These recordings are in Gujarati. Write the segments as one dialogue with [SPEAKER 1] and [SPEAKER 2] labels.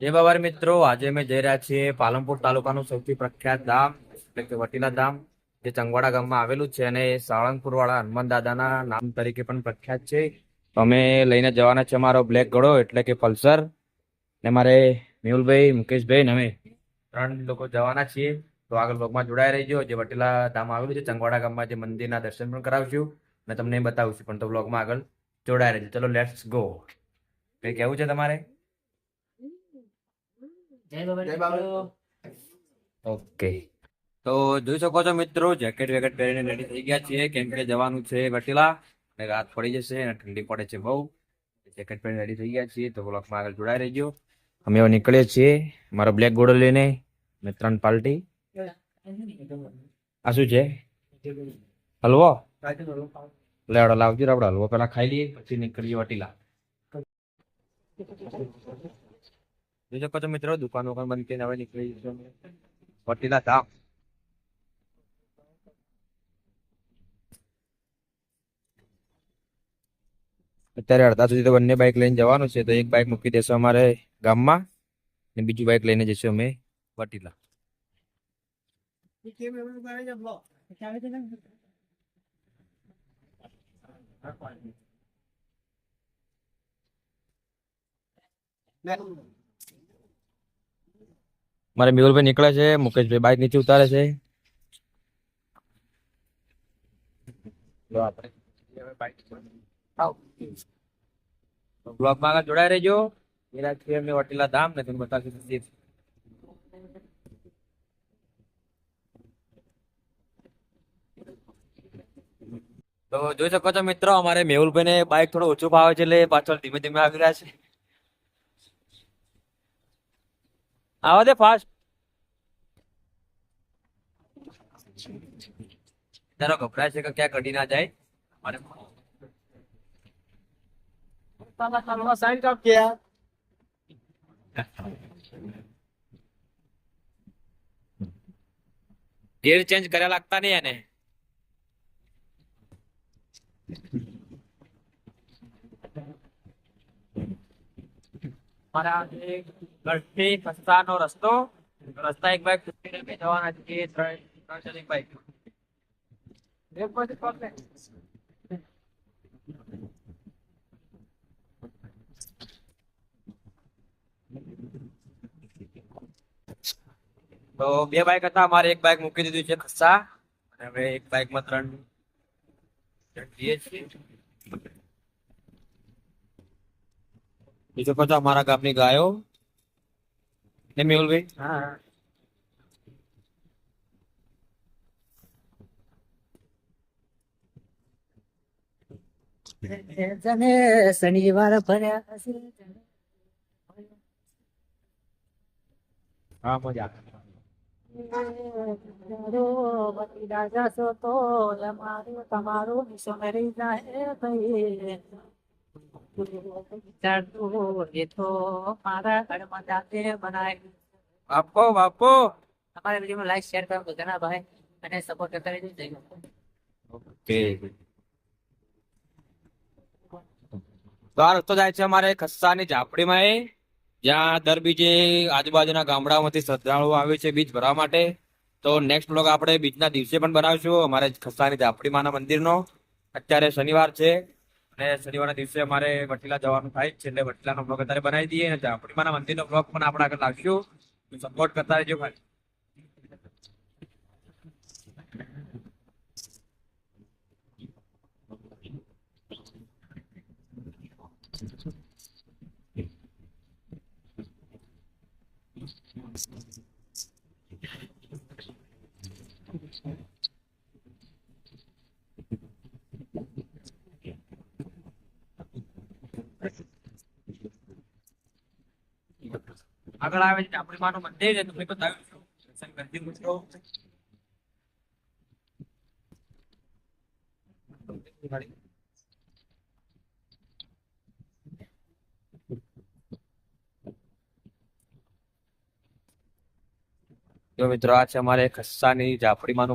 [SPEAKER 1] જય બાબર મિત્રો, આજે અમે જઈ રહ્યા છીએ પાલનપુર તાલુકાનું સૌથી પ્રખ્યાત ધામ, એટલે કે વટીલા ધામ, જે ચંગવાડા ગામમાં આવેલું છે અને સાળંગપુર વાળા હનુમાન દાદાના નામ તરીકે પણ પ્રખ્યાત છે. અમે લઈને જવાના છે અમારો બ્લેક ઘોડો એટલે કે પલ્સર. ને મારે મેહુલભાઈ, મુકેશભાઈ અમે ત્રણ લોકો જવાના છીએ. તો આગળ બ્લોગમાં જોડાઈ રહીજો. જે વટીલા ધામ આવેલું છે, ચંગવાડા ગામમાં જે મંદિરના દર્શન પણ કરાવશું. અને તમને બતાવશું પણ તો બ્લોગમાં આગળ જોડાઈ રહેજો. ચલો લેટ્સ ગો કઈ કેવું છે તમારે? ઓકે. તો જોઈ શકો છો મિત્રો જેકેટ વેકેટ પહેરીને રેડી થઈ ગયા છીએ. કેમ કે જવાનું છે વટીલા અને રાત પડી જશે અને ઠંડી પડે છે બહુ. જેકેટ પહેરીને રેડી થઈ ગયા છીએ તો બ્લોકમાં આગળ જોડાઈ રહેજો. અમે હવે નીકળીએ છીએ મારો બ્લેક ઘોડો લઈને ને ત્રણ પાર્ટી આ શું છે? હલવો? લેવડો લાવજો આપણે હલવો પેલા ખાઈ લઈએ પછી નીકળીએ વટીલા. જોઈ શકો છો મિત્રો દુકાન વુકાન બંધ કરીને હવે નીકળી અમે વટીલા ધામ. અત્યારે અડધા સુધી તો બંને બાઇક લઈને જવાનું છે. તો એક બાઇક મૂકી દેશો અમારે ગામમાં ને બીજું બાઇક લઈને જઈશું અમે વટીલા મારે મેહુલભાઈ નીકળે છે, મુકેશભાઈ બાઇક નીચે ઉતારે છે. બ્લોગમાં આગળ જોડાઈ રહેજો. એનાથી અમે વટીલા ધામ ને તમને બતાવશું તો જોઈ શકો છો મિત્રો, અમારે મેહુલભાઈ ને બાઇક થોડું ઓછું ભાવે છે એટલે પાછળ ધીમે ધીમે આવી રહ્યા છે. આવા દે ફાસ્ટ તારો ગભરાય છે કે ક્યાં કઢી ના જાય? અને ગેર ચેન્જ કર્યા લાગતા નહીં એને. મારા કસ્તાનો રસ્તો રસ્તા એક બાઈક બે જવાના ત્રણ ત્રણ ચાર એક બાઈક. એક પછી પગ તો બે બાઈક હતા અમારે એક બાઈક મૂકી દીધું છે ખસ્સા અને હવે એક બાઈકમાં ત્રણ જણ જઈએ છીએ. બીજો પછી અમારા ગામની ગાયો. ને મેહુલભાઈ
[SPEAKER 2] તને શનિવાર ભર્યા છે
[SPEAKER 1] હા મજા
[SPEAKER 2] જશો તો અમારું જાય ભાઈ વિચારતું એ તો મારા ઘરમાં
[SPEAKER 1] બાપો બાપો
[SPEAKER 2] અમારા વિડીયોમાં લાઈક શેર કરો બધાના ભાઈ અને સપોર્ટ કરતા રહેજો
[SPEAKER 1] ઓકે. તો આ રસ્તો જાય છે અમારે ખસ્સાની ઝાપડીમાં એ. જ્યાં દર બીજે આજુબાજુના ગામડાઓમાંથી શ્રદ્ધાળુઓ આવે છે બીજ ભરવા માટે. તો નેક્સ્ટ બ્લોગ આપણે બીજના દિવસે પણ બનાવીશું. અમારે ખસ્સાની ઝાપડીમાંના મંદિરનો. અત્યારે શનિવાર છે. અને શનિવારના દિવસે અમારે વટીલા જવાનું થાય છે, એટલે વટીલાનો બ્લોગ અત્યારે બનાવી દઈએ અને ઝાપડીમાના મંદિરનો બ્લોગ પણ આપણે આગળ લાગશું સપોર્ટ કરતા રહેજો ભાઈ. આગળ આવે છે, આપણી માનું મંદિર છે તમને બતાવ્યું છું દર્શન કરજો મિત્રો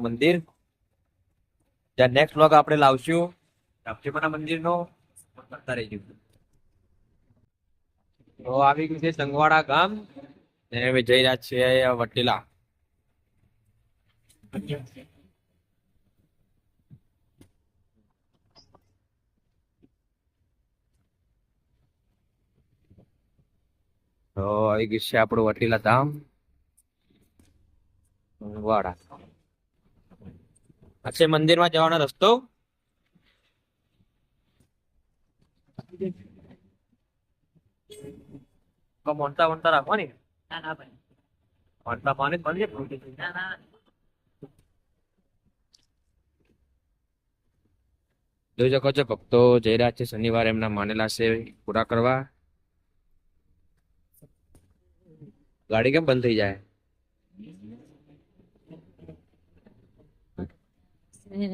[SPEAKER 1] મંદિર. ત્યાં નેક્સ્ટ વ્લોગ આપણે લાવશું, જાફડીમાના મંદિરનો કરતા રહેજો તો આવી ગયું છે સંગવાડા ગામ. ને અમે જઈ રહ્યા છીએ વટીલા. તો આવી ગયું છે આપણું વટીલા ધામ. વાડા. આ છે મંદિરમાં જવાનો રસ્તો. મોનતા મોનતા રાખવાની?
[SPEAKER 2] ના ના ભાઈ
[SPEAKER 1] મોનતા પાણી બની જાય
[SPEAKER 2] ના ના
[SPEAKER 1] જોઈ શકો છો ભક્તો જઈ રહ્યા છે શનિવારે એમના માનેલા છે પૂરા કરવા. ગાડી કેમ બંધ થઈ જાય? જોઈ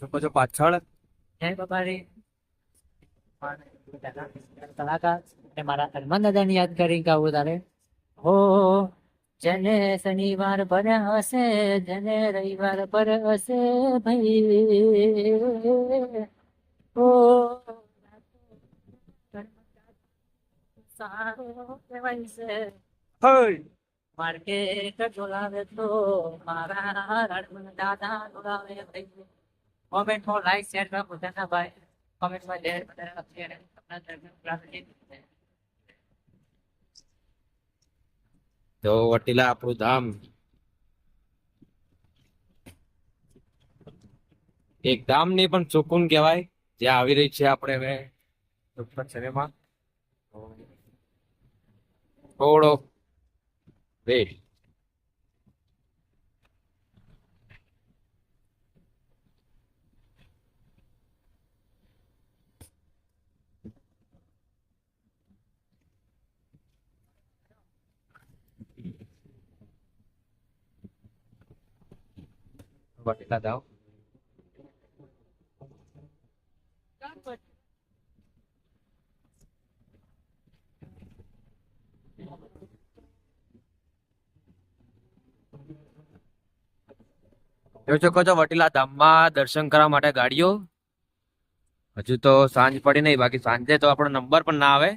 [SPEAKER 1] શકો છો પાછળ.
[SPEAKER 2] જય બાબારી કલાકાર અને મારા હનુમાન દાદાની યાદ કરી ગાવું તારે. હો જેને શનિવાર પર હશે જેને રવિવાર પર હશે ભાઈ. ઓ સારો કહેવાય છે. માર્કેટ ડોલાવે તો મારા દાદા ડોલાવે ભાઈ. કોમેન્ટમાં લાઈક શેર કરો પોતાના ભાઈ કોમેન્ટમાં શેર બધા શેર આપણા દર્શન પ્રાપ્ત
[SPEAKER 1] તો વટીલા આપણું ધામ એક ધામ નહીં પણ સુકૂન કહેવાય જે આવી રહી છે આપણે હવે ટૂંક સમયમાં થોડો વેટ વટીલા ધામ જોઈ શકો છો, વટીલા ધામમાં દર્શન કરવા માટે ગાડીઓ? હજુ તો સાંજ પડી નહીં, બાકી સાંજે તો આપણો નંબર પણ ના આવે.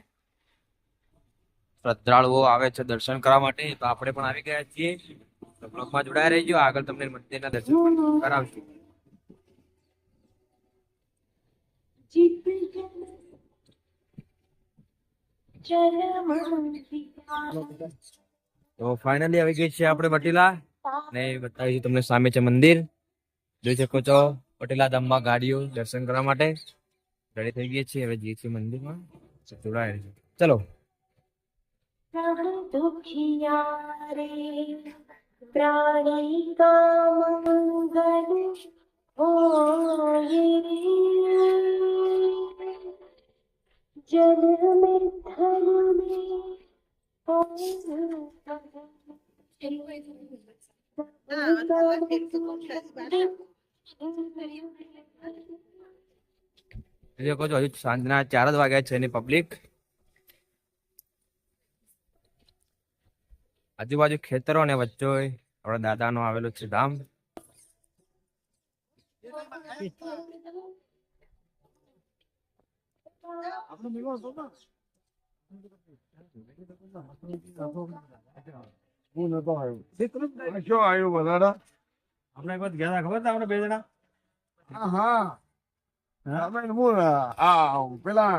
[SPEAKER 1] શ્રદ્ધાળુઓ આવે છે દર્શન કરવા માટે, તો આપણે પણ આવી ગયા છીએ. તો બ્લોગમાં જોડાયા રહેજો. આગળ તમને મંદિરના દર્શન કરાવશું. તો ફાઇનલી આવી ગઈ છે આપણે વટીલા ને બતાવીશું તમને સામે છે મંદિર. જોઈ શકો છો પટેલા ધામમાં ગાડીઓ દર્શન કરવા માટે રેડી થઈ ગઈ છે હવે જઈએ છીએ મંદિરમાં. જોડાય ચલો.
[SPEAKER 3] દુખિયારે પ્રાણી કામંગલ હોય જલ में थल में
[SPEAKER 1] જોઈ શકો છો હજુ સાંજના ચાર જ વાગ્યા છે એની પબ્લિક આજુબાજુ ખેતરો ને વચ્ચે આપણા દાદાનો આવેલો છે ધામ
[SPEAKER 4] પેલા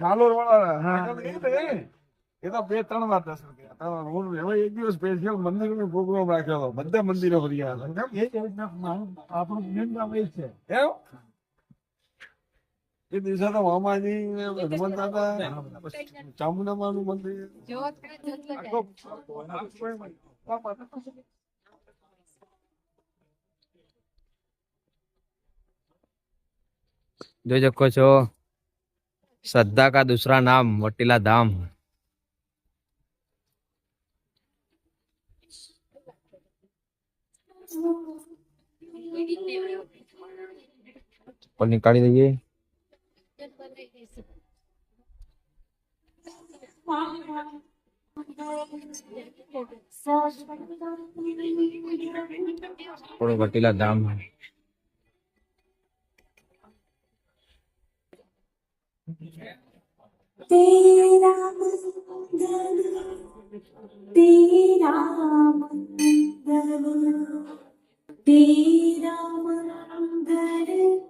[SPEAKER 4] ચાલો વાળા એ તો બે ત્રણ વાર દર્શન કર્યા. હું એમાં એક દિવસ સ્પેશિયલ મંદિરનો પ્રોગ્રામ રાખ્યો બધા મંદિરો ફર્યા હતા. એ જ આપણું મેન કામ એ છે. એમ એ દિવસે તો મામાજી ને હનુમાન દાદા ચામુંડા નું મંદિર.
[SPEAKER 1] જોઈ શકો છો. શ્રદ્ધા કા દુસરા નામ વટીલા ધામ.
[SPEAKER 3] પનીર કાઢી દઈએ. થોડો ઘટેલા દામ તેરા તેરા તેરા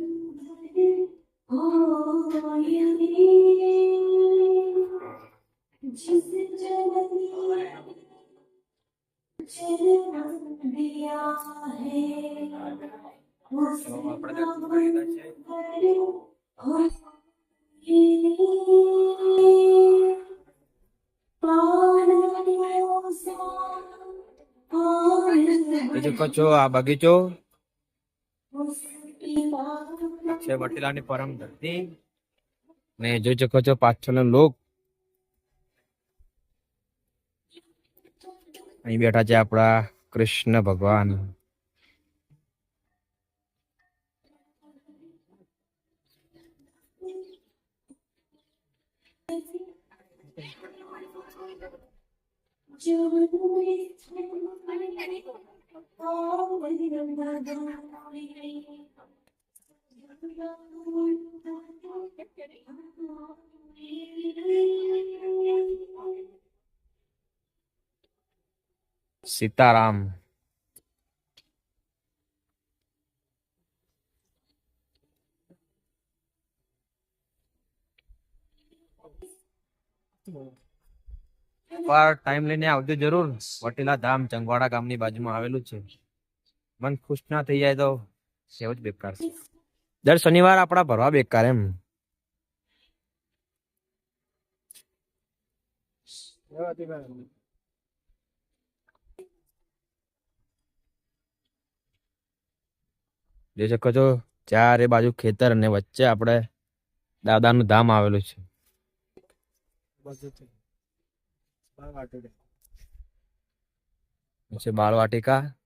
[SPEAKER 3] Jadi kocok, need.
[SPEAKER 1] Bagi cow. છે વટીલાની પરમ ધરતી. ને જોઈ શકો છો પાછળનો લોક. અહીં બેઠા છે આપણા કૃષ્ણ ભગવાન. સીતારામ ટાઈમ લઈને આવજો જરૂર. વટીલા ધામ, ચંગવાડા ગામની બાજુમાં આવેલું છે. મન ખુશ ના થઈ જાય તો સેવ જ બેકાર છે. દર શનિવાર આપણા ભરવા બેકાર એમ. જોઈ શકો છો ચારે બાજુ ખેતર અને વચ્ચે આપણે દાદાનું ધામ આવેલું છે. છે.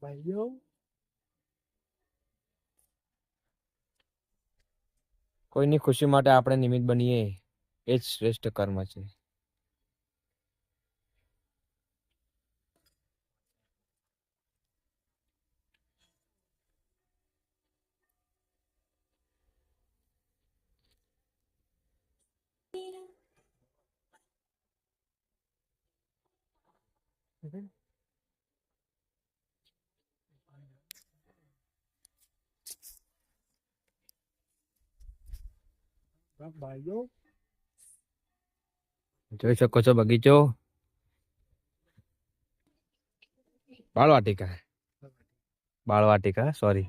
[SPEAKER 1] વાટિકા કોઈની ખુશી માટે આપણે નિમિત્ત બનીએ એ જ શ્રેષ્ઠ કર્મ છે. જોઈ શકો છો બગીચો બાળ વાટિકા બાળ વાટિકા સોરી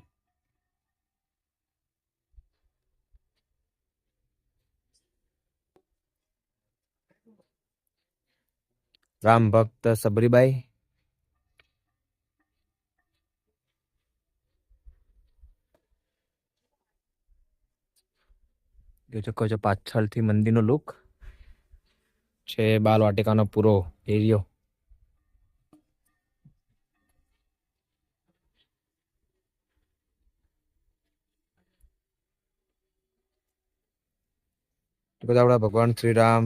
[SPEAKER 1] રામ ભક્ત સબરીબાઈ. જોઈ શકો છો પાછળથી મંદિરનો લુક છે બાલ વાટિકાનો પૂરો એરિયો. બધા આપણા ભગવાન શ્રી રામ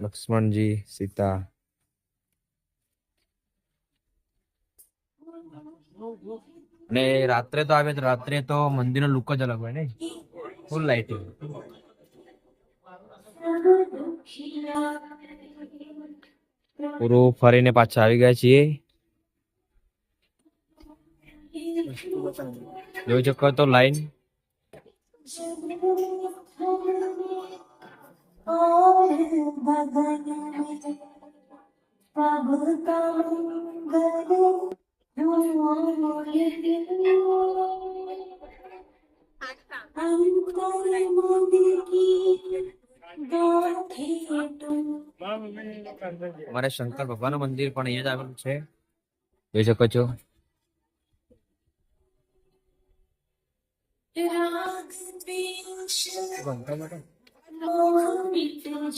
[SPEAKER 1] લક્ષ્મણજી સીતા. અને રાત્રે તો આવે રાત્રે તો મંદિરનો લુક જ અલગ હોય ને? ફૂલ લાઇટિંગ પૂરું ફરીને પાછા આવી ગયા છીએ. જોઈ શકો તો લાઈન અમારે શંકર ભગવાન નું મંદિર પણ અહીંયા જ આવેલું છે જોઈ શકો છો
[SPEAKER 5] ઘંટા માટે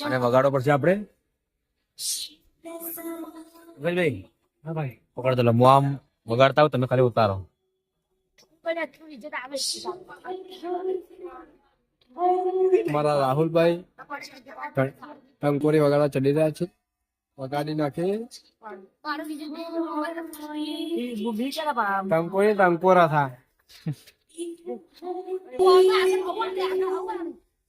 [SPEAKER 1] અને વગાડો પડશે આપણે? ભાઈ હા ભાઈ. પકડ દો હું આમ વગાડતા હોય તમે ખાલી ઉતારો.
[SPEAKER 3] મારા રાહુલભાઈ ટંકોરી વગાડવા ચડી રહ્યા છે. વગાડી નાખે. ટંકોરી ટંકોરા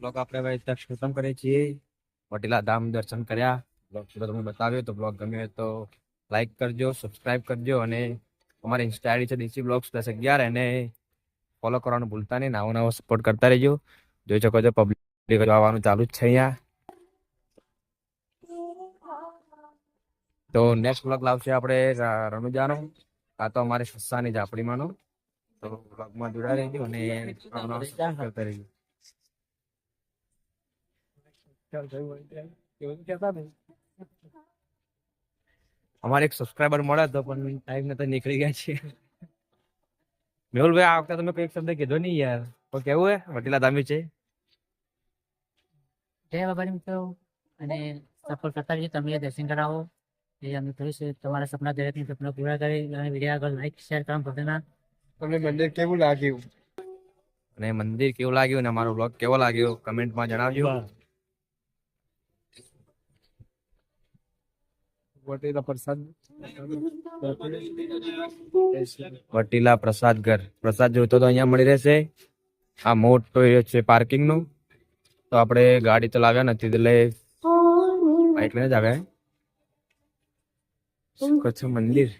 [SPEAKER 1] બ્લોગ આપણે હવે અત્યારે ખતમ કરીએ છીએ. વટીલા ધામ દર્શન કર્યા. બ્લોગ તમને બતાવ્યો તો બ્લોગ ગમ્યો તો લાઈક કરજો સબસ્ક્રાઇબ કરજો અને અમારી ઇન્સ્ટા આઈડી છે ડીસી બ્લોગ્સ દસ અગિયાર. એને ફોલો કરવાનું ભૂલતા નહીં. નવો નવો સપોર્ટ કરતા રહેજો. જોઈ શકો છો પબ્લિક આવવાનું ચાલુ જ છે અહીંયા. તો નેક્સ્ટ બ્લોગ લાવશે આપણે રણુજાનો. આ તો અમારે સસ્સાની ઝાપડીમાંનો. તો બ્લોગમાં જોડા રહેજો અને કરતા રહેજો
[SPEAKER 3] ચાલ થયું હોય ત્યાં. એવું તો કહેતા નહીં
[SPEAKER 1] અમારે એક સબસ્ક્રાઇબર મળ્યા તો પણ ટાઈમ નતો નીકળી ગયા છે મેહુલભાઈ આ વખતે તમે કોઈ શબ્દ કીધો નહીં યાર. તો કેવું હે? વટીલા ધામી છે.
[SPEAKER 2] જય બાબાની મિત્રો. અને સફળ કરતા રહીએ તમે દર્શન કરાવો. એ અમે કરીશું. તમારા સપના દરેકની સપના પૂરા કરી. અને વીડિયો આગળ લાઈક શેર કરવાનું ભૂલતા ના
[SPEAKER 3] તમને મંદિર કેવું લાગ્યું?
[SPEAKER 1] અને મંદિર કેવું લાગ્યું? અને અમારો બ્લોગ કેવો લાગ્યો? કમેન્ટમાં જણાવજો.
[SPEAKER 3] વટેલા પ્રસાદ
[SPEAKER 1] વટીલા પ્રસાદ ઘર. પ્રસાદ જોઈતો તો અહીંયા મળી રહેશે. આ મોટો એરિયો છે પાર્કિંગનું તો આપણે ગાડી તો લાવ્યા નથી, એટલે બાઇક લઈને જ આવ્યા શું કહો છો મંદિર?